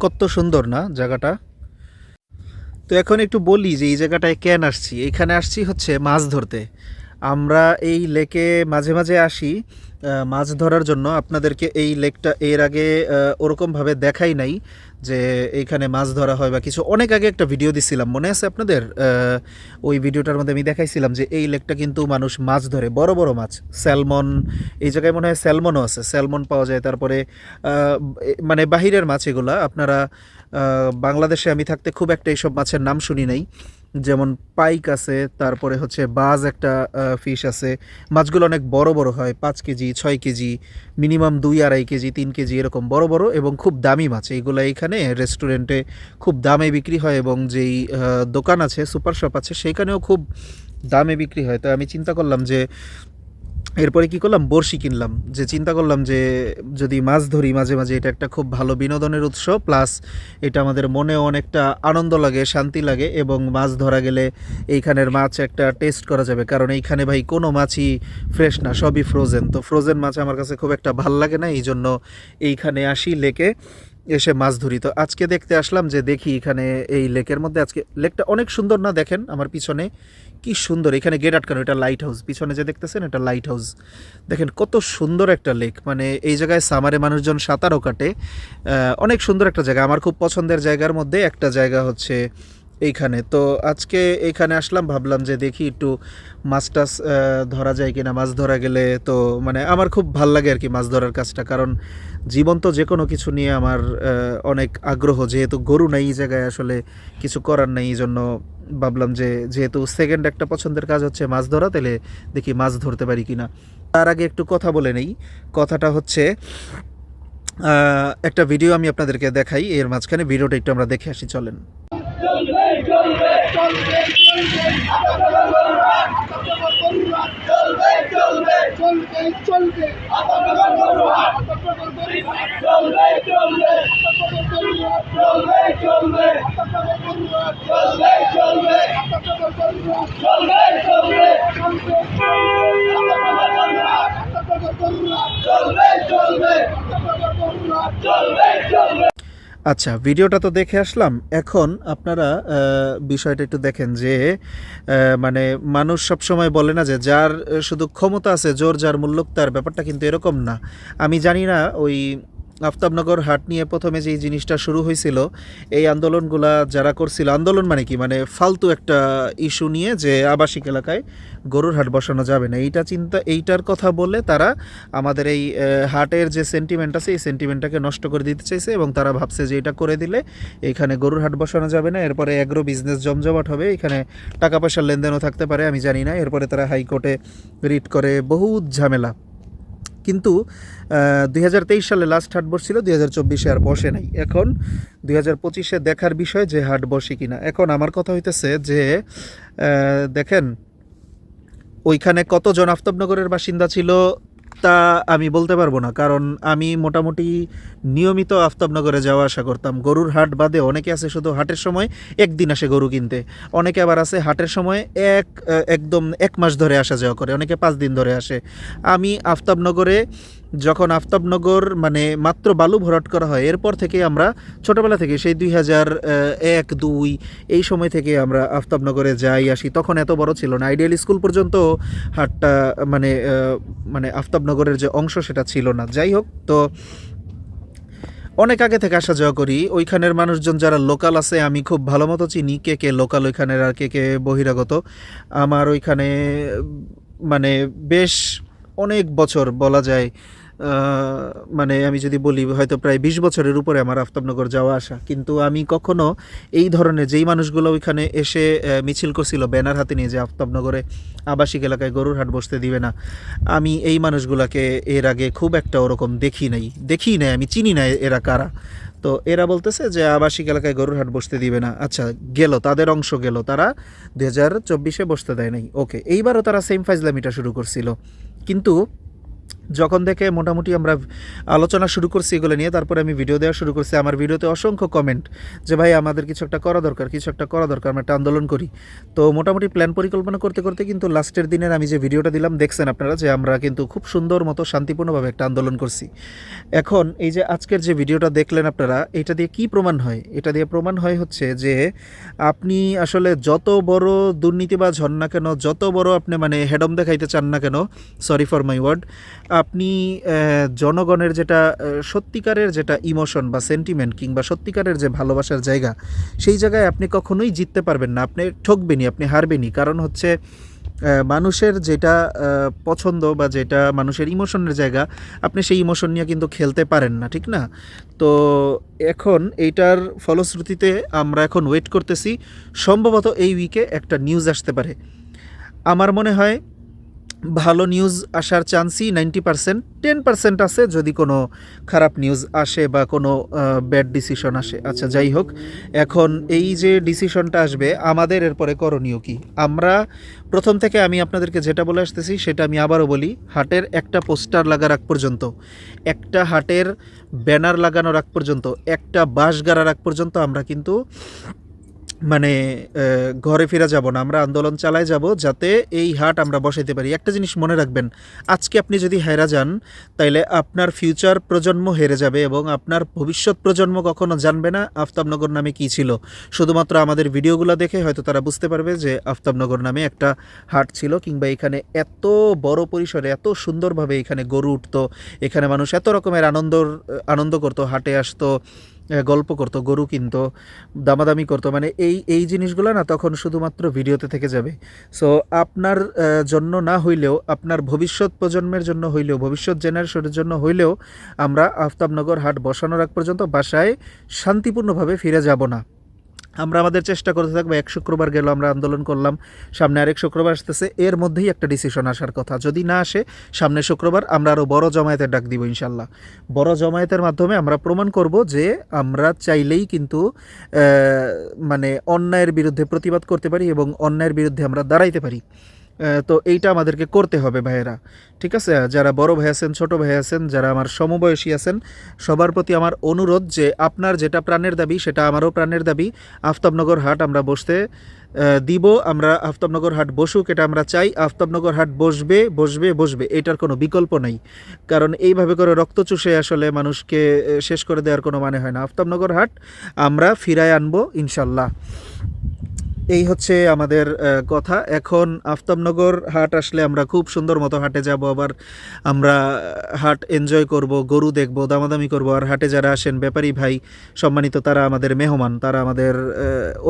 কত সুন্দর না জায়গাটা। তো এখন একটু বলি যে এই জায়গাটায় কেন আসছি? এখানে আসছি হচ্ছে মাছ ধরতে। আমরা এই লেকে মাঝে মাঝে আসি মাছ ধরার জন্য। আপনাদেরকে এই লেকটা এর আগে ওরকমভাবে দেখাই নাই যে এইখানে মাছ ধরা হয় বা কিছু। অনেক আগে একটা ভিডিও দিছিলাম, মনে আছে আপনাদের? ওই ভিডিওটার মধ্যে আমি দেখাইছিলাম যে এই লেকটা কিন্তু মানুষ মাছ ধরে, বড় বড় মাছ। স্যালমন, এই জায়গায় মনে হয় স্যালমনও আছে, স্যালমন পাওয়া যায়। তারপরে মানে বাহিরের মাছ এগুলা, আপনারা বাংলাদেশে আমি থাকতে খুব একটা এইসব মাছের নাম শুনি নাই। যেমন পাইক আছে, তারপরে হচ্ছে বাজ একটা ফিশ আছে। মাছগুলো অনেক বড় বড় হয়, পাঁচ কেজি, ছয় কেজি, মিনিমাম দুই আড়াই কেজি, তিন কেজি, এরকম বড় বড় এবং খুব দামি মাছ। এইগুলো এখানে রেস্টুরেন্টে খুব দামে বিক্রি হয় এবং যেই দোকান আছে সুপার শপ আছে সেইখানেও খুব দামে বিক্রি হয়। তো আমি চিন্তা করলাম যে এরপরে কি করলাম? বড়শি কিনলাম। যে চিন্তা করলাম যে, যদি মাছ ধরি, মাঝে মাঝে এটা একটা খুব ভালো বিনোদনের উৎস। প্লাস এটা আমাদের মনেও অনেকটা আনন্দ লাগে, শান্তি লাগে এবং মাছ ধরা গেলে এইখানের মাছ একটা টেস্ট করা যাবে। কারণ এইখানে ভাই কোনো মাছই ফ্রেশ না, সবই ফ্রোজেন তো ফ্রোজেন মাছ আমার কাছে খুব একটা ভালো লাগে না এই জন্য এইখানে আসি লেকে এসে মাছ ধরি। তো আজকে দেখতে আসলাম যে দেখি এখানে এই লেকের মধ্যে আজকে লেকটা অনেক সুন্দর না দেখেন? আমার পিছনে কি সুন্দর, এখানে গেট আটকানো, এটা লাইট হাউস পিছনে যে দেখতেছেন, এটা লাইট হাউস দেখেন কত সুন্দর একটা লেক মানে এই জায়গায় সামারে মানুষজন সাঁতারও কাটে। অনেক সুন্দর একটা জায়গা। আমার খুব পছন্দের জায়গার মধ্যে একটা জায়গা হচ্ছে এইখানে। তো আজকে এইখানে আসলাম, ভাবলাম যে দেখি একটু মাছ টাছ ধরা যায় কিনা। মাছ ধরা গেলে তো মানে আমার খুব ভালো লাগে আর কি মাছ ধরার কাজটা, কারণ জীবন তো যে কোনো কিছু নিয়ে আমার অনেক আগ্রহ। যেহেতু গরু নাই এই জায়গায় আসলে কিছু করার নেই এই জন্য ভাবলাম যে যেহেতু সেকেন্ড একটা পছন্দের কাজ হচ্ছে মাছ ধরা, তাহলে দেখি মাছ ধরতে পারি কিনা। তার আগে একটু কথা বলে নেই। কথাটা হচ্ছে একটা ভিডিও আমি আপনাদেরকে দেখাই। এর মাঝখানে ভিডিওটা একটু আমরা দেখে আসি, চলেন চলবে চলবে চলবে চলবে চলবে চলবে চলবে চলবে চলবে। চলবে চলবে চলবে চলবে চলবে চলবে চলবে আচ্ছা ভিডিওটা তো দেখে আসলাম। এখন আপনারা বিষয়টা একটু দেখেন যে মানে মানুষ সব সময় বলে না যে, যার শুধু ক্ষমতা আছে, জোর যার মুল্লুক তার ব্যাপারটা কিন্তু এরকম না। আমি জানি না ওই আফতাবনগর হাট নিয়ে প্রথমে যে জিনিসটা শুরু হয়েছিল, এই আন্দোলনগুলা যারা করছিল, আন্দোলন মানে কি? মানে ফালতু একটা ইস্যু নিয়ে যে আবাসিক এলাকায় গরুর হাট বসানো যাবে না। এইটা চিন্তা, এইটার কথা বলে তারা আমাদের এই হাটের যে সেন্টিমেন্ট আছে, এই সেন্টিমেন্টটাকে নষ্ট করে দিতে চাইছে এবং তারা ভাবছে যে এটা করে দিলে এখানে গরুর হাট বসানো যাবে না। এরপরে অ্যাগ্রো বিজনেস জমজমাট হবে, এখানে টাকা পয়সার লেনদেনও থাকতে পারে, আমি জানি না। এরপরে তারা হাইকোর্টে রিট করে, বহুত ঝামেলা। কিন্তু দুই হাজার তেইশ সালে লাস্ট হাট বসছিল, দুই হাজার চব্বিশে আর বসে নাই। এখন, দুই হাজার পঁচিশে দেখার বিষয় যে হাট বসে কিনা। এখন আমার কথা হইতেছে যে দেখেন, ওইখানে কতজন আফতাবনগরের বাসিন্দা ছিল তা আমি বলতে পারব না, কারণ আমি মোটামুটি নিয়মিত আফতাবনগরে যাওয়া আসা করতাম। গরুর হাট বাদে অনেকে আছে শুধু হাটের সময় একদিন আসে গরু কিনতে। অনেকে আবার আছে হাটের সময় এক, একদম এক মাস ধরে আসা যাওয়া করে, অনেকে পাঁচ দিন ধরে আসে। আমি আফতাবনগরে যখন আফতাবনগর মানে মাত্র বালু ভরাট করা হয়, এরপর থেকে আমরা ছোটোবেলা থেকে সেই দুই হাজার এক দুই, এই সময় থেকে আমরা আফতাবনগরে যাই, আসি। তখন এত বড় ছিল না। আইডিয়াল স্কুল পর্যন্ত হাটটা মানে মানে আফতাবনগরের যে অংশ সেটা ছিল না। যাই হোক, তো অনেক আগে থেকে আসা যাওয়া করি। ওইখানের মানুষজন যারা লোকাল আছে, আমি খুব ভালো মতো চিনি। কে কে লোকাল ওইখানের আর কে কে বহিরাগত। আমার ওইখানে মানে বেশ অনেক বছর বলা যায় মানে আমি যদি বলি, হয়তো প্রায় বিশ বছরের উপরে আমার আফতাবনগর যাওয়া আসা। কিন্তু আমি কখনো এই ধরনের যেই মানুষগুলো ওইখানে এসে মিছিল করছিল, ব্যানার হাতে নিয়ে যে আফতাবনগরে আবাসিক এলাকায় গরুর হাট বসতে দিবে না, আমি এই মানুষগুলোকে এর আগে খুব একটা ওরকম দেখি নাই। দেখি নাই, আমি চিনি না এরা কারা। তো এরা বলতেছে যে, আবাসিক এলাকায় গরুর হাট বসতে দিবে না। আচ্ছা গেল, তাদের অংশ গেল, তারা দু হাজার চব্বিশে বসতে দেয় নাই। ওকে, এইবারও তারা সেম ফাইজলামিটা শুরু করছিল। কিন্তু যখন থেকে মোটামুটি আমরা আলোচনা শুরু করছি এগুলো নিয়ে, তারপরে আমি ভিডিও দেওয়া শুরু করছি। আমার ভিডিওতে অসংখ্য কমেন্ট যে, ভাই, আমাদের কিছু একটা করা দরকার, কিছু একটা করা দরকার, আমরা একটা আন্দোলন করি। তো মোটামুটি প্ল্যান পরিকল্পনা করতে করতে কিন্তু লাস্টের দিনের আমি যে ভিডিওটা দিলাম, দেখছেন আপনারা যে, আমরা কিন্তু খুব সুন্দর মতো শান্তিপূর্ণভাবে একটা আন্দোলন করছি। এখন এই যে আজকের যে ভিডিওটা দেখলেন আপনারা, এটা দিয়ে কি প্রমাণ হয়? এটা দিয়ে প্রমাণ হয় হচ্ছে যে, আপনি আসলে যত বড় দুর্নীতিবাজ হন না কেন, যত বড় আপনি মানে হেডম দেখাইতে চান না কেন সরি ফর মাই ওয়ার্ড আপনি জনগণের যেটা সত্যিকারের যেটা ইমোশন বা সেন্টিমেন্ট কিংবা সত্যিকারের যে ভালোবাসার জায়গা, সেই জায়গায় আপনি কখনোই জিততে পারবেন না। আপনি ঠকবেনই, আপনি হারবেনই। কারণ হচ্ছে মানুষের যেটা পছন্দ বা যেটা মানুষের ইমোশনের জায়গা, আপনি সেই ইমোশন নিয়ে কিন্তু খেলতে পারেন না, ঠিক না? তো এখন এইটার ফলশ্রুতিতে আমরা এখন ওয়েট করতেছি। সম্ভবত এই উইকে একটা নিউজ আসতে পারে। আমার মনে হয় ভালো নিউজ আসার চান্সই নাইনটি পার্সেন্ট টেন পার্সেন্ট আছে যদি কোনো খারাপ নিউজ আসে বা কোনো ব্যাড ডিসিশন আসে। আচ্ছা যাই হোক, এখন এই যে ডিসিশনটা আসবে, আমাদের এরপরে করণীয় কি? আমরা প্রথম থেকে আমি আপনাদেরকে যেটা বলে আসতেছি, সেটা আমি আবারও বলি, হাটের একটা পোস্টার লাগার আগ পর্যন্ত, একটা হাটের ব্যানার লাগানোর আগ পর্যন্ত, একটা বাঁশ গাড়ার আগ পর্যন্ত আমরা কিন্তু মানে ঘরে ফিরে যাব না, আমরা আন্দোলন চালায় যাব যাতে এই হাট আমরা বসাইতে পারি। একটা জিনিস মনে রাখবেন, আজকে আপনি যদি হেরা যান, তাইলে আপনার ফিউচার প্রজন্ম হেরে যাবে এবং আপনার ভবিষ্যৎ প্রজন্ম কখনো জানবে না আফতাবনগর নামে কী ছিল। শুধুমাত্র আমাদের ভিডিওগুলো দেখে হয়তো তারা বুঝতে পারবে যে আফতাবনগর নামে একটা হাট ছিল কিংবা এখানে এত বড় পরিসরে, এত সুন্দরভাবে এখানে গরু উঠতো, এখানে মানুষ এত রকমের আনন্দর, আনন্দ করতো, হাটে আসতো গল্প করতো, গরু কিনতো, দামাদামি করতো মানে এই এই জিনিসগুলো না তখন শুধুমাত্র ভিডিওতে থেকে যাবে। সো আপনার জন্য না হইলেও, আপনার ভবিষ্যৎ প্রজন্মের জন্য হইলেও, ভবিষ্যৎ জেনারেশনের জন্য হইলেও, আমরা আফতাবনগর হাট বসানোর আগ পর্যন্ত বাসায় শান্তিপূর্ণভাবে ফিরে যাব না। আমরা আমাদের চেষ্টা করতে থাকব, এক শুক্রবার গেল আমরা আন্দোলন করলাম, সামনে আরেক শুক্রবার আসতেছে, এর মধ্যেই একটা ডিসিশন আসার কথা। যদি না আসে, সামনে শুক্রবার আমরা আরও বড় জমায়েতের ডাক দিব ইনশাল্লাহ বড় জমায়েতের মাধ্যমে আমরা প্রমাণ করব যে আমরা চাইলেই কিন্তু মানে অন্যায়ের বিরুদ্ধে প্রতিবাদ করতে পারি এবং অন্যায়ের বিরুদ্ধে আমরা দাঁড়াইতে পারি। তো এইটা আমাদেরকে করতে হবে ভাইয়েরা। ঠিক আছে? যারা বড় ভাই আছেন, ছোট ভাই আছেন, যারা আমার সমবয়সী আছেন, সবার প্রতি আমার অনুরোধ যে আপনার যেটা প্রাণের দাবি, সেটা আমারও প্রাণের দাবি। আফতাবনগর হাট আমরা বসতে দিব। আমরা আফতাবনগর হাট বসুক, এটা আমরা চাই। আফতাবনগর হাট বসবে বসবে বসবে, এটার কোনো বিকল্প নাই। কারণ এইভাবে করে রক্ত চুষে আসলে মানুষকে শেষ করে দেওয়ার কোনো মানে হয় না। আফতাবনগর হাট আমরা ফিরায় আনব, ইনশাল্লাহ। এই হচ্ছে আমাদের কথা। এখন আফতাবনগর হাট আসলে আমরা খুব সুন্দর মতো হাটে যাব, আবার আমরা হাট এনজয় করব, গরু দেখব, দামাদামি করব। আর হাটে যারা আসেন, ব্যাপারী ভাই, সম্মানিত তারা আমাদের মেহমান, তারা আমাদের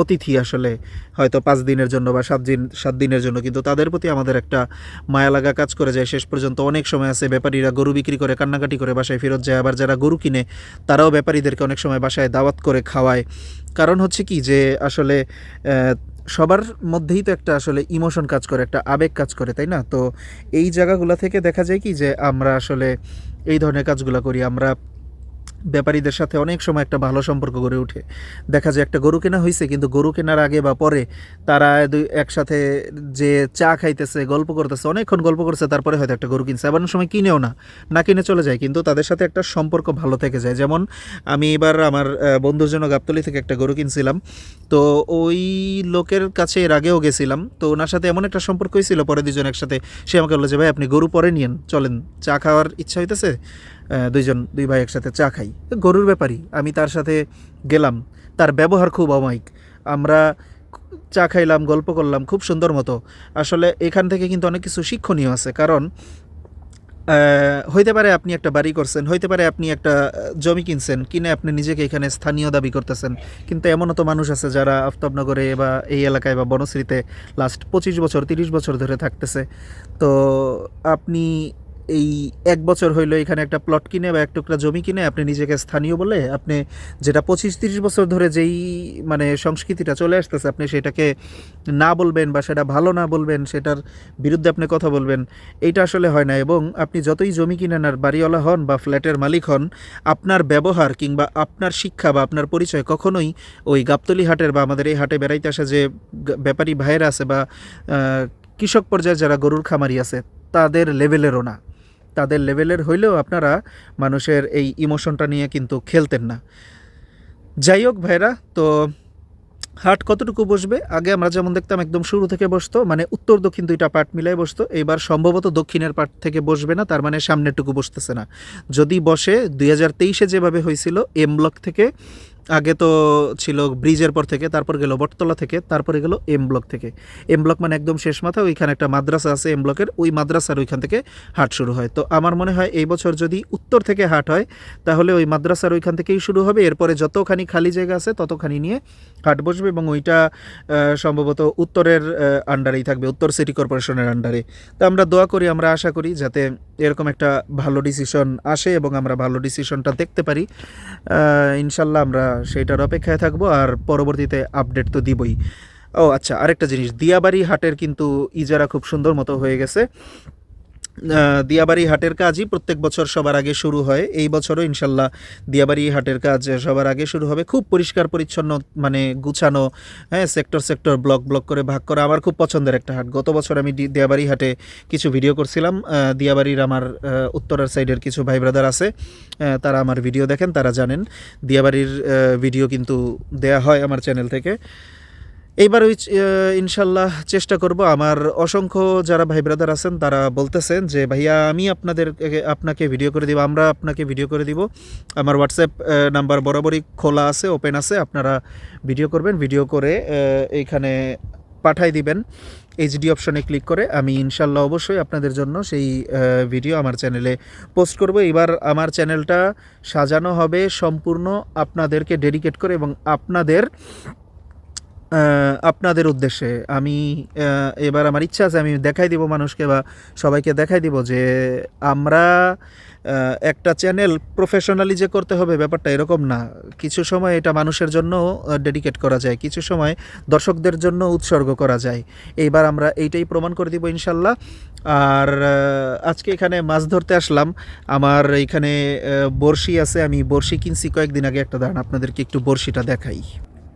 অতিথি আসলে হয়তো পাঁচ দিনের জন্য বা সাত দিন, সাত দিনের জন্য। কিন্তু তাদের প্রতি আমাদের একটা মায়া লাগা কাজ করে যায়। শেষ পর্যন্ত অনেক সময় আছে ব্যাপারীরা গরু বিক্রি করে, কান্নাকাটি করে বাসায় ফেরত যায়। আবার যারা গরু কিনে, তারাও ব্যাপারীদেরকে অনেক সময় বাসায় দাওয়াত করে খাওয়ায়। কারণ হচ্ছে কি যে আসলে সবার মধ্যেই তো একটা আসলে ইমোশন কাজ করে, একটা আবেগ কাজ করে, তাই না? তো এই জায়গাগুলো থেকে দেখা যায় কি যে আমরা আসলে এই ধরনের কাজগুলো করি, আমরা ব্যাপারীদের সাথে অনেক সময় একটা ভালো সম্পর্ক গড়ে ওঠে। দেখা যায় একটা গরু কেনা হয়েছে কিন্তু গরু কেনার আগে বা পরে তারা দুই, একসাথে যে চা খাইতেছে, গল্প করতেছে, অনেকক্ষণ গল্প করছে, তারপরে হয়তো একটা গরু কিনছে। আবার সময় কিনেও না না কিনে চলে যায়, কিন্তু তাদের সাথে একটা সম্পর্ক ভালো থেকে যায়। যেমন আমি এবার আমার বন্ধুর জন্য গাবতলি থেকে একটা গরু কিনছিলাম। তো ওই লোকের কাছে এর আগেও গেছিলাম। তো ওনার সাথে এমন একটা সম্পর্ক হয়েছিল পরে দুজন একসাথে। সে আমাকে বলল যে, ভাই, আপনি গরু পরে নিয়েন, চলেন। চা খাওয়ার ইচ্ছা হইতেছে? দুইজন, দুই ভাই একসাথে চা খাই। গরুর ব্যাপারই, আমি তার সাথে গেলাম। তার ব্যবহার খুব অমায়িক। আমরা চা খাইলাম, গল্প করলাম, খুব সুন্দর মতো। আসলে এখান থেকে কিন্তু অনেক কিছু শিক্ষণীয় আছে। কারণ হইতে পারে আপনি একটা বাড়ি করছেন, হইতে পারে আপনি একটা জমি কিনছেন, কিনে আপনি নিজেকে এখানে স্থানীয় দাবি করতেছেন। কিন্তু এমনও তো মানুষ আছে যারা আফতাবনগরে বা এই এলাকায় বা বনশ্রীতে লাস্ট পঁচিশ বছর, তিরিশ বছর ধরে থাকতেছে। তো আপনি এই এক বছর হইল এখানে একটা প্লট কিনে বা এক টুকরা জমি কিনে, আপনি নিজেকে স্থানীয় বলে আপনি যেটা পঁচিশ তিরিশ বছর ধরে যেই মানে সংস্কৃতিটা চলে আসতেছে, আপনি সেটাকে না বলবেন বা সেটা ভালো না বলবেন, সেটার বিরুদ্ধে আপনি কথা বলবেন, এইটা আসলে হয় না। এবং আপনি যতই জমি কিনেন আর বাড়িওয়ালা হন বা ফ্ল্যাটের মালিক হন, আপনার ব্যবহার কিংবা আপনার শিক্ষা বা আপনার পরিচয় কখনোই ওই গাবতলি হাটের বা আমাদের এই হাটে বেড়াইতে আসা যে ব্যাপারী ভাইয়েরা আছে বা কৃষক পর্যায়ে যারা গরুর খামারি আছে, তাদের লেভেলেরও না। তাদের লেভেলের হইলেও আপনারা মানুষের এই ইমোশনটা নিয়ে কিন্তু খেলতেন না। যাই হোক ভাইরা, তো হাট কতটুকু বসবে? আগে আমরা যেমন দেখতাম একদম শুরু থেকে বসতো মানে উত্তর দক্ষিণ দুইটা পার্ট মিলাই বসতো, এবার সম্ভবত দক্ষিণের পার্ট থেকে বসবে না, তার মানে সামনেরটুকু বসতেছে না। যদি বসে, দুই হাজার তেইশে যেভাবে হয়েছিল এম ব্লক থেকে আগে তো ছিল ব্রিজের পর থেকে, তারপর গেল বটতলা থেকে, তারপরে গেল এম ব্লক থেকে। এম ব্লক মানে একদম শেষ মাথা, ওইখানে একটা মাদ্রাসা আছে এম ব্লকের ওই মাদ্রাসার ওইখান থেকে হাট শুরু হয়। তো আমার মনে হয় এই বছর যদি উত্তর থেকে হাট হয়, তাহলে ওই মাদ্রাসার ওইখান থেকেই শুরু হবে। এরপরে যতখানি খালি জায়গা আছে, ততখানি নিয়ে হাট বসবে এবং ওইটা সম্ভবত উত্তরের আন্ডারেই থাকবে, উত্তর সিটি কর্পোরেশনের আন্ডারে তো আমরা দোয়া করি, আমরা আশা করি যাতে এরকম একটা ভালো ডিসিশন আসে এবং আমরা ভালো ডিসিশনটা দেখতে পারি। ইনশাল্লাহ আমরা সেইটার অপেক্ষায় থাকব আর পরবর্তীতে আপডেট তো দিবই। ও আচ্ছা আরেকটা জিনিস, দিয়াবাড়ি হাটের কিন্তু ইজারা খুব সুন্দর মতো হয়ে গেছে। দিয়াবাড়ি হাটের কাজই প্রত্যেক বছর সবার আগে শুরু হয়। এই বছরও ইনশাল্লাহ দিয়াবাড়ি হাটের কাজ সবার আগে শুরু হবে। খুব পরিষ্কার, পরিচ্ছন্ন মানে গুছানো হ্যাঁ সেক্টর সেক্টর ব্লক ব্লক করে ভাগ করা আমার খুব পছন্দের একটা হাট। গত বছর আমি দিয়াবাড়ি হাটে কিছু ভিডিও করছিলাম। দিয়াবাড়ির আমার উত্তরার সাইডের কিছু ভাই ব্রাদার আছে। তারা আমার ভিডিও দেখেন, তারা জানেন। দিয়াবাড়ির ভিডিও কিন্তু দেয়া হয় আমার চ্যানেল থেকে। এইবার ওই ইনশাল্লাহ চেষ্টা করব। আমার অসংখ্য যারা ভাই ব্রাদার আছেন, তারা বলতেছেন যে, ভাইয়া, আমি আপনাদের আপনাকে ভিডিও করে দিব, আমরা আপনাকে ভিডিও করে দিব। আমার হোয়াটসঅ্যাপ নাম্বার বরাবরই খোলা আছে ওপেন আছে, আপনারা ভিডিও করবেন ভিডিও করে এইখানে পাঠাই দিবেন। এইচডি অপশনে ক্লিক করে, আমি ইনশাল্লাহ অবশ্যই আপনাদের জন্য সেই ভিডিও আমার চ্যানেলে পোস্ট করব। এবার আমার চ্যানেলটা সাজানো হবে সম্পূর্ণ আপনাদেরকে ডেডিকেট করে এবং আপনাদের আপনাদের উদ্দেশ্যে, আমি এবার আমার ইচ্ছা আছে, আমি দেখাই দিব মানুষকে বা সবাইকে দেখাই দিব যে আমরা একটা চ্যানেল প্রফেশনালি যে করতে হবে, ব্যাপারটা এরকম না। কিছু সময় এটা মানুষের জন্য ডেডিকেট করা যায়, কিছু সময় দর্শকদের জন্য উৎসর্গ করা যায়। এইবার আমরা এইটাই প্রমাণ করে দিব ইনশাল্লাহ। আর আজকে এখানে মাছ ধরতে আসলাম। আমার এখানে বড়শি আছে, আমি বড়শি কিনছি কয়েকদিন আগে। একটা দাঁড়ান, আপনাদেরকে একটু বড়শিটা দেখাই।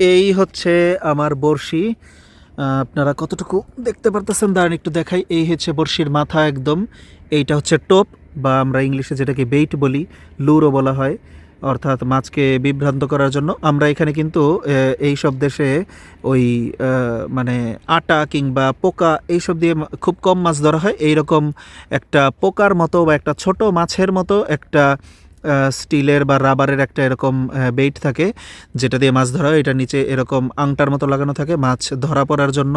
এই হচ্ছে আমার বড়শি। আপনারা কতটুকু দেখতে পারতেছেন? দাঁড়ান, একটু দেখাই। এই হচ্ছে বড়শির মাথা একদম। এইটা হচ্ছে টোপ, বা আমরা ইংলিশে যেটাকে বেইট বলি লুরও বলা হয়। অর্থাৎ মাছকে বিভ্রান্ত করার জন্য। আমরা এখানে কিন্তু এই সব দেশে ওই মানে আটা কিংবা পোকা এইসব দিয়ে খুব কম মাছ ধরা হয়। এইরকম একটা পোকার মতো বা একটা ছোট মাছের মতো একটা স্টিলের বা রাবারের একটা এরকম বেইট থাকে, যেটা দিয়ে মাছ ধরা হয়। এটার নিচে এরকম আংটার মতো লাগানো থাকে মাছ ধরা পড়ার জন্য।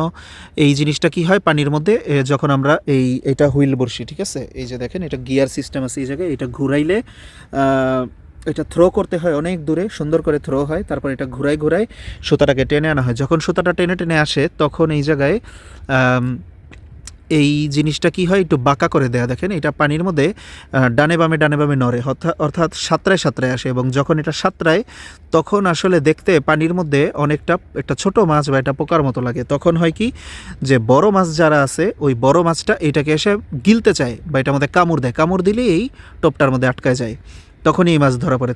এই জিনিসটা কি হয় পানির মধ্যে? যখন আমরা এই, এটা হুইল বড়শি, ঠিক আছে? এই যে দেখেন, এটা গিয়ার সিস্টেম আছে এই জায়গায়, এটা ঘুরাইলে এটা থ্রো করতে হয় অনেক দূরে, সুন্দর করে থ্রো হয়, তারপর এটা ঘুরাই ঘুরাই সুতাটাকে টেনে আনা হয়। যখন সুতাটা টেনে টেনে আসে, তখন এই জায়গায় এই জিনিসটা কি হয়? একটু বাঁকা করে দেয়া দেখেন। এটা পানির মধ্যে ডানে বামে ডানে বামে নড়ে। অর্থাৎ সাঁতরায় সাঁতরায় আসে এবং যখন এটা সাঁতরায়, তখন আসলে দেখতে পানির মধ্যে অনেকটা, একটা ছোট মাছ বা একটা পোকার মতো লাগে। তখন হয় কি যে বড় মাছ যারা আছে, ওই বড় মাছটা এটাকে এসে গিলতে চায় বা এটার মধ্যে কামড় দেয়। কামড় দিলেই এই টোপটার মধ্যে আটকায় যায়। তখনই এই মাছ ধরা পড়ে।